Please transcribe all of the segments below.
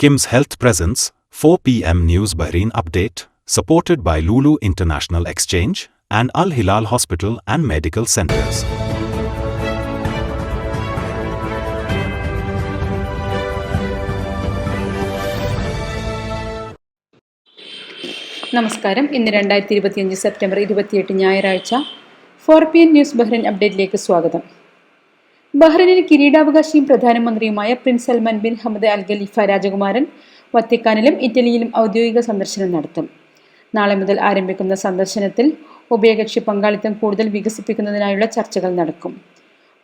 Kim's Health Presence, 4 p.m. News Bahrain Update, supported by Lulu International Exchange and Al Hilal Hospital and Medical Centers. നമസ്കാരം ഇന്ന് രണ്ടായിരത്തി ഇരുപത്തിയഞ്ച് September ഇരുപത്തിയെട്ട് ഞായറാഴ്ച four P M news Bahrain അപ്ഡേറ്റിലേക്ക് സ്വാഗതം ബഹ്റൈനിൽ കിരീടാവകാശിയും പ്രധാനമന്ത്രിയുമായ prince Salman bin Hamad Al Khalifa രാജകുമാരൻ വത്തിക്കാനിലും ഇറ്റലിയിലും ഔദ്യോഗിക സന്ദർശനം നടത്തും. നാളെ മുതൽ ആരംഭിക്കുന്ന സന്ദർശനത്തിൽ ഉഭയകക്ഷി പങ്കാളിത്തം കൂടുതൽ വികസിപ്പിക്കുന്നതിനായുള്ള ചർച്ചകൾ നടക്കും.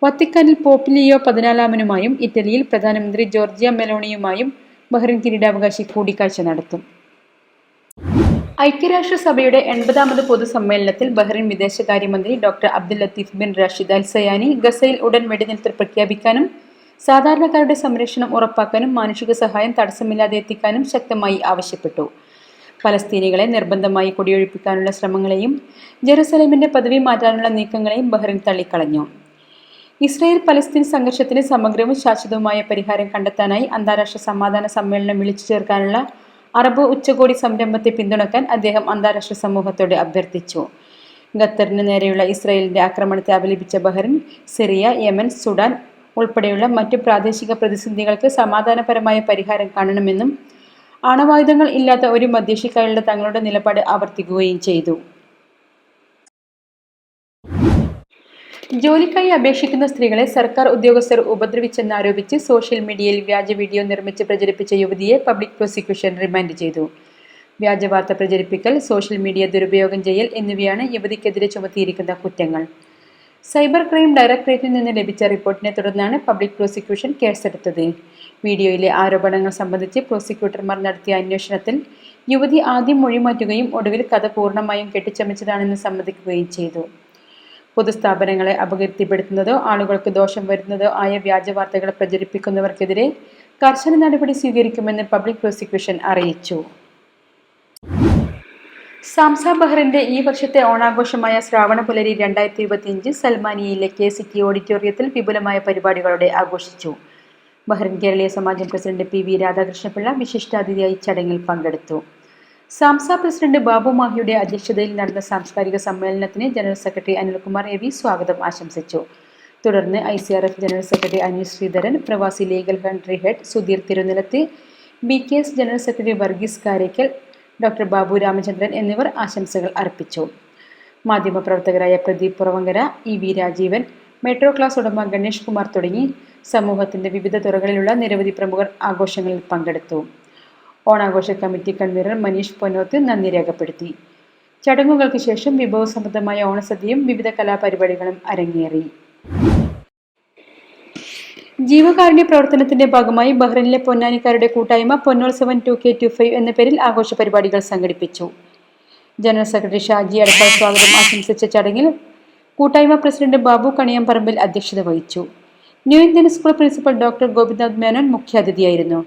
വത്തിക്കാനിൽ പോപ്പ് ലിയോ പതിനാലാമനുമായും ഇറ്റലിയിൽ പ്രധാനമന്ത്രി ജോർജിയ മെലോണിയുമായും ബഹ്റിൻ കിരീടാവകാശി കൂടിക്കാഴ്ച നടത്തും. ഐക്യരാഷ്ട്രസഭയുടെ എൺപതാമത് പൊതുസമ്മേളനത്തിൽ ബഹ്റിൻ വിദേശകാര്യമന്ത്രി doctor Abdul Latif bin Rashid Al Zayani ഗസയിൽ ഉടൻ വെടിനിർത്തൽ പ്രഖ്യാപിക്കാനും സാധാരണക്കാരുടെ സംരക്ഷണം ഉറപ്പാക്കാനും മാനുഷിക സഹായം തടസ്സമില്ലാതെ എത്തിക്കാനും ശക്തമായി ആവശ്യപ്പെട്ടു. ഫലസ്തീനികളെ നിർബന്ധമായി കുടിയൊഴിപ്പിക്കാനുള്ള ശ്രമങ്ങളെയും ജെറുസലേമിന്റെ പദവി മാറ്റാനുള്ള നീക്കങ്ങളെയും ബഹ്റിൻ തള്ളിക്കളഞ്ഞു. ഇസ്രായേൽ പലസ്തീൻ സംഘർഷത്തിന് സമഗ്രവും ശാശ്വതവുമായ പരിഹാരം കണ്ടെത്താനായി അന്താരാഷ്ട്ര സമാധാന സമ്മേളനം വിളിച്ചു ചേർക്കാനുള്ള അറബ് ഉച്ചകോടി സംരംഭത്തെ പിന്തുണക്കാൻ അദ്ദേഹം അന്താരാഷ്ട്ര സമൂഹത്തോട് അഭ്യർത്ഥിച്ചു. ഖത്തറിന് നേരെയുള്ള ഇസ്രായേലിന്റെ ആക്രമണത്തെ അപലപിച്ച ബഹ്റിൻ സിറിയ യമൻ സുഡാൻ ഉൾപ്പെടെയുള്ള മറ്റു പ്രാദേശിക പ്രതിസന്ധികൾക്ക് സമാധാനപരമായ പരിഹാരം കാണണമെന്നും ആണവായുധങ്ങൾ ഇല്ലാത്ത ഒരു മധ്യശിക്കായുള്ള തങ്ങളുടെ നിലപാട് ആവർത്തിക്കുകയും ചെയ്തു. ജോലിക്കായി അപേക്ഷിക്കുന്ന സ്ത്രീകളെ സർക്കാർ ഉദ്യോഗസ്ഥർ ഉപദ്രവിച്ചെന്നാരോപിച്ച് സോഷ്യൽ മീഡിയയിൽ വ്യാജ വീഡിയോ നിർമ്മിച്ച് പ്രചരിപ്പിച്ച യുവതിയെ പബ്ലിക് പ്രോസിക്യൂഷൻ റിമാൻഡ് ചെയ്തു. വ്യാജ വാർത്ത പ്രചരിപ്പിക്കൽ സോഷ്യൽ മീഡിയ ദുരുപയോഗം ചെയ്യൽ എന്നിവയാണ് യുവതിക്കെതിരെ ചുമത്തിയിരിക്കുന്ന കുറ്റങ്ങൾ. സൈബർ ക്രൈം ഡയറക്ടറേറ്റിൽ നിന്ന് ലഭിച്ച റിപ്പോർട്ടിനെ തുടർന്നാണ് പബ്ലിക് പ്രോസിക്യൂഷൻ കേസെടുത്തത്. വീഡിയോയിലെ ആരോപണങ്ങൾ സംബന്ധിച്ച് പ്രോസിക്യൂട്ടർമാർ നടത്തിയ അന്വേഷണത്തിൽ യുവതി ആദ്യം മൊഴിമാറ്റുകയും ഒടുവിൽ കഥ പൂർണമായും കെട്ടിച്ചമച്ചതാണെന്ന് സമ്മതിക്കുകയും ചെയ്തു. പൊതുസ്ഥാപനങ്ങളെ അപകീർത്തിപ്പെടുത്തുന്നതോ ആളുകൾക്ക് ദോഷം വരുന്നതോ ആയ വ്യാജ വാർത്തകൾ പ്രചരിപ്പിക്കുന്നവർക്കെതിരെ കർശന നടപടി സ്വീകരിക്കുമെന്ന് പബ്ലിക് പ്രോസിക്യൂഷൻ അറിയിച്ചു. സാംസ ബഹ്റിന്റെ ഈ വർഷത്തെ ഓണാഘോഷമായ ശ്രാവണ പുലരി രണ്ടായിരത്തി ഇരുപത്തിയഞ്ച് സൽമാനിയയിലെ കെ സിറ്റി ഓഡിറ്റോറിയത്തിൽ വിപുലമായ പരിപാടികളോടെ ആഘോഷിച്ചു. Bahrain Keraleeya Samajam president P V Radhakrishnapillai വിശിഷ്ടാതിഥിയായി ചടങ്ങിൽ പങ്കെടുത്തു. സാംസ പ്രസിഡന്റ് ബാബു മാഹിയുടെ അധ്യക്ഷതയിൽ നടന്ന സാംസ്കാരിക സമ്മേളനത്തിന് general secretary Anilkumar A V സ്വാഗതം ആശംസിച്ചു. തുടർന്ന് I C R F general secretary Anil Sreedharan Pravasi legal country head Sudheer Thirunilath B K S general secretary Varghese Karakkal doctor Babu Ramachandran എന്നിവർ ആശംസകൾ അർപ്പിച്ചു. മാധ്യമപ്രവർത്തകരായ Pradeep Puravankara E V Rajeevan metro class ഉടമ ഗണേഷ് കുമാർ തുടങ്ങി. സമൂഹത്തിന്റെ വിവിധ തുറകളിലുള്ള നിരവധി പ്രമുഖർ ആഘോഷങ്ങളിൽ പങ്കെടുത്തു. ഓണാഘോഷ കമ്മിറ്റി കൺവീനർ മനീഷ് പൊന്നോത്ത് നന്ദി രേഖപ്പെടുത്തി. ചടങ്ങുകൾക്ക് ശേഷം വിഭവസമൃദ്ധമായ ഓണസദ്യയും വിവിധ കലാപരിപാടികളും അരങ്ങേറി. ജീവകാരുണ്യ പ്രവർത്തനത്തിന്റെ ഭാഗമായി ബഹ്റൈനിലെ പൊന്നാനിക്കാരുടെ കൂട്ടായ്മ Ponnolsavan two K two five എന്ന പേരിൽ ആഘോഷ പരിപാടികൾ സംഘടിപ്പിച്ചു. ജനറൽ സെക്രട്ടറി ഷാജി അടപ്പാൾ സ്വാഗതം ആശംസിച്ച ചടങ്ങിൽ കൂട്ടായ്മ പ്രസിഡന്റ് ബാബു കണിയാമ്പറമ്പിൽ അധ്യക്ഷത വഹിച്ചു. New Indian school principal doctor Gopinath Menon മുഖ്യാതിഥിയായിരുന്നു.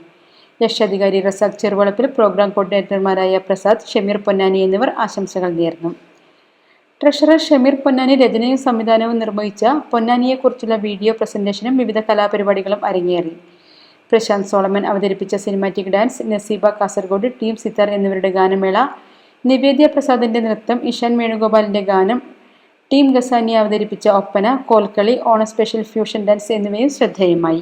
രക്ഷാധികാരി റസാഖ് ചെറുവളപ്പിൽ പ്രോഗ്രാം കോർഡിനേറ്റർമാരായ പ്രസാദ് ഷമീർ പൊന്നാനി എന്നിവർ ആശംസകൾ നേർന്നു. ട്രഷറർ ഷമീർ പൊന്നാനി രചനയും സംവിധാനവും നിർവഹിച്ച പൊന്നാനിയെക്കുറിച്ചുള്ള വീഡിയോ പ്രസന്റേഷനും വിവിധ കലാപരിപാടികളും അരങ്ങേറി. പ്രശാന്ത് സോളമൻ അവതരിപ്പിച്ച cinematic dance Naseeba Kasaragod team Sithar എന്നിവരുടെ ഗാനമേള നിവേദ്യ പ്രസാദിന്റെ നൃത്തം ഇഷാൻ വേണുഗോപാലിന്റെ ഗാനം ടീം ഗസാനി അവതരിപ്പിച്ച ഒപ്പന കോൽക്കളി ഓണ സ്പെഷ്യൽ ഫ്യൂഷൻ ഡാൻസ് എന്നിവയും ശ്രദ്ധേയമായി.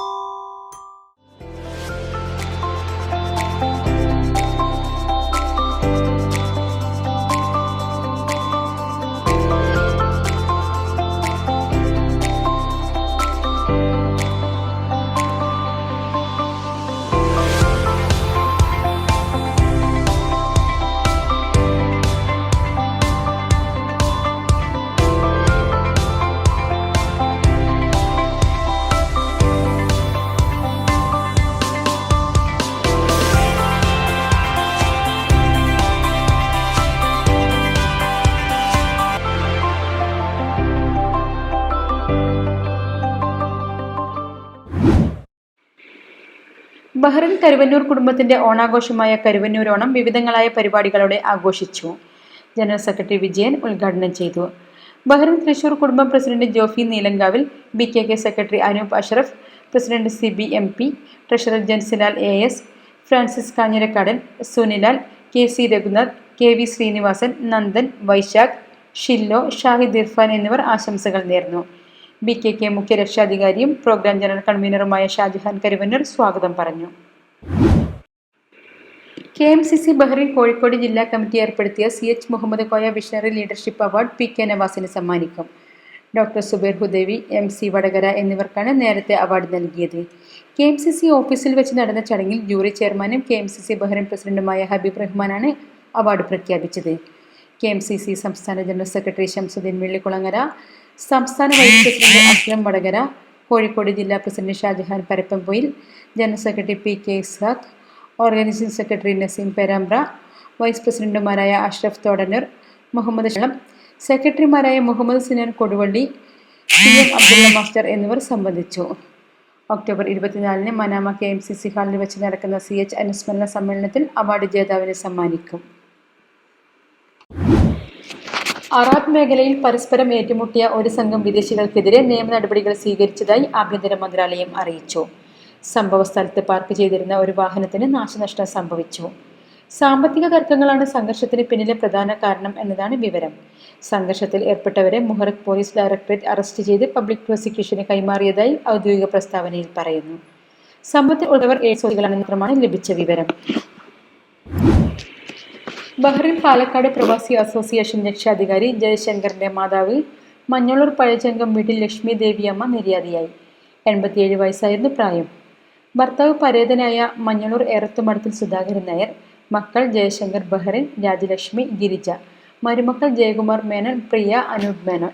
ബഹ്റിൻ കരുവന്നൂർ കുടുംബത്തിന്റെ ഓണാഘോഷമായ കരുവന്നൂർ ഓണം വിവിധങ്ങളായ പരിപാടികളോടെ ആഘോഷിച്ചു. ജനറൽ സെക്രട്ടറി വിജയൻ ഉദ്ഘാടനം ചെയ്തു. Bahrain Thrissur Kudumbam president Jofy Neelankavil B K K secretary Anoop Ashraf president C B M P treasurer Jansilal A S Francis Kanjirakkadan Sunilal K C Raghunath K V Srinivasan Nandan Vaishakh Shillo Shahid Irfan എന്നിവർ ആശംസകൾ നേർന്നു. B K K മുഖ്യ രക്ഷാധികാരിയും program general കൺവീനറുമായ ഷാജഹാൻ കരുവന്നൂർ സ്വാഗതം പറഞ്ഞു. K M C C Bahrain Kozhikode ജില്ലാ committee ഏർപ്പെടുത്തിയ C H Muhammad Koya visionary leadership award P K നവാസിന് സമ്മാനിക്കും. Doctor Zubair Hudawi M C Vadakara എന്നിവർക്കാണ് നേരത്തെ അവാർഡ് നൽകിയത്. കെ എം സി സി ഓഫീസിൽ വെച്ച് നടന്ന ചടങ്ങിൽ ജൂറി ചെയർമാനും K M C C Bahrain പ്രസിഡന്റുമായ ഹബീബ് റഹ്മാനാണ് അവാർഡ് പ്രഖ്യാപിച്ചത്. കെ എം സി സി സംസ്ഥാന ജനറൽ സെക്രട്ടറി ഷംസുദ്ദീൻ വെള്ളിക്കുളങ്ങര സംസ്ഥാന വൈസ് പ്രസിഡന്റ് അസ്ലം വടകര കോഴിക്കോട് ജില്ലാ president Shajahan Parappampoyil general secretary P K Ishaq organising secretary Naseem Perambra vice പ്രസിഡന്റുമാരായ അഷ്റഫ് തോടനൂർ മുഹമ്മദ് ഷളം സെക്രട്ടറിമാരായ Muhammad Sinan Koduvally P M Abdulla master എന്നിവർ സംബന്ധിച്ചു. ഒക്ടോബർ ഇരുപത്തിനാലിന് Manama K M C C ഹാളിൽ വെച്ച് നടക്കുന്ന സി എച്ച് അനുസ്മരണ സമ്മേളനത്തിൽ അവാർഡ് ജേതാവിനെ സമ്മാനിക്കും. അറാബ് മേഖലയിൽ പരസ്പരം ഏറ്റുമുട്ടിയ ഒരു സംഘം വിദേശികൾക്കെതിരെ നിയമ നടപടികൾ സ്വീകരിച്ചതായി ആഭ്യന്തര മന്ത്രാലയം അറിയിച്ചു. സംഭവ സ്ഥലത്ത് പാർക്ക് ചെയ്തിരുന്ന ഒരു വാഹനത്തിന് നാശനഷ്ടം സംഭവിച്ചു. സാമ്പത്തിക തർക്കങ്ങളാണ് സംഘർഷത്തിന് പിന്നിലെ പ്രധാന കാരണം എന്നതാണ് വിവരം. സംഘർഷത്തിൽ ഏർപ്പെട്ടവരെ മുഹറക് പോലീസ് ഡയറക്ടറേറ്റ് അറസ്റ്റ് ചെയ്ത് പബ്ലിക് പ്രോസിക്യൂഷന് കൈമാറിയതായി ഔദ്യോഗിക പ്രസ്താവനയിൽ പറയുന്നു. സംഭവത്തിൽ ഉള്ളവർ ഏഴ് സ്വദികളാണെന്ന് മാത്രമാണ് ലഭിച്ച വിവരം. ബഹ്റിൻ പാലക്കാട് പ്രവാസി അസോസിയേഷൻ രക്ഷാധികാരി ജയശങ്കറിന്റെ മാതാവ് മഞ്ഞളൂർ പഴചങ്കം വീട്ടിൽ ലക്ഷ്മി ദേവിയമ്മ നിര്യാതിയായി. എൺപത്തിയേഴ് വയസ്സായിരുന്നു പ്രായം. ഭർത്താവ് പരേതനായ മഞ്ഞളൂർ ഏറത്തുമടത്തിൽ സുധാകരൻ നായർ മക്കൾ ജയശങ്കർ ബഹ്റിൻ രാജലക്ഷ്മി ഗിരിജ മരുമക്കൾ ജയകുമാർ മേനോൻ പ്രിയ അനൂപ് മേനോൻ.